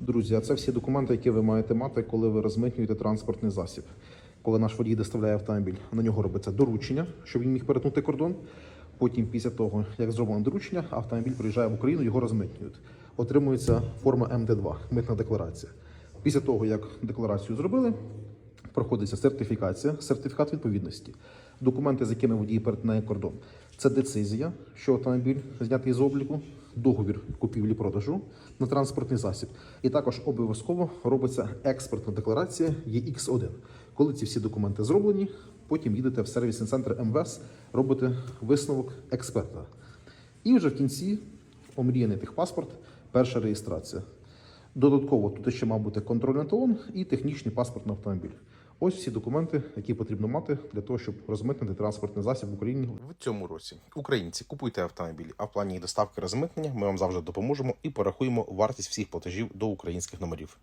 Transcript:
Друзі, а це всі документи, які ви маєте мати, коли ви розмитнюєте транспортний засіб. Коли наш водій доставляє автомобіль, на нього робиться доручення, щоб він міг перетнути кордон. Потім, після того, як зроблено доручення, автомобіль приїжджає в Україну, його розмитнюють. Отримується форма МД2, митна декларація. Після того, як декларацію зробили, проходиться сертифікація, сертифікат відповідності, документи, з якими водій перетинає кордон. Це децизія, що автомобіль знятий з обліку, договір купівлі-продажу на транспортний засіб. І також обов'язково робиться експертна декларація ЄХ1. Коли ці всі документи зроблені, потім їдете в сервісний центр МВС, робите висновок експерта. І вже в кінці омріяний техпаспорт, перша реєстрація. Додатково тут ще мав бути контрольний талон і технічний паспорт на автомобіль. Ось всі документи, які потрібно мати для того, щоб розмитнити транспортний засіб в Україні. В цьому році українці купуйте автомобілі, а в плані доставки розмитнення ми вам завжди допоможемо і порахуємо вартість всіх платежів до українських номерів.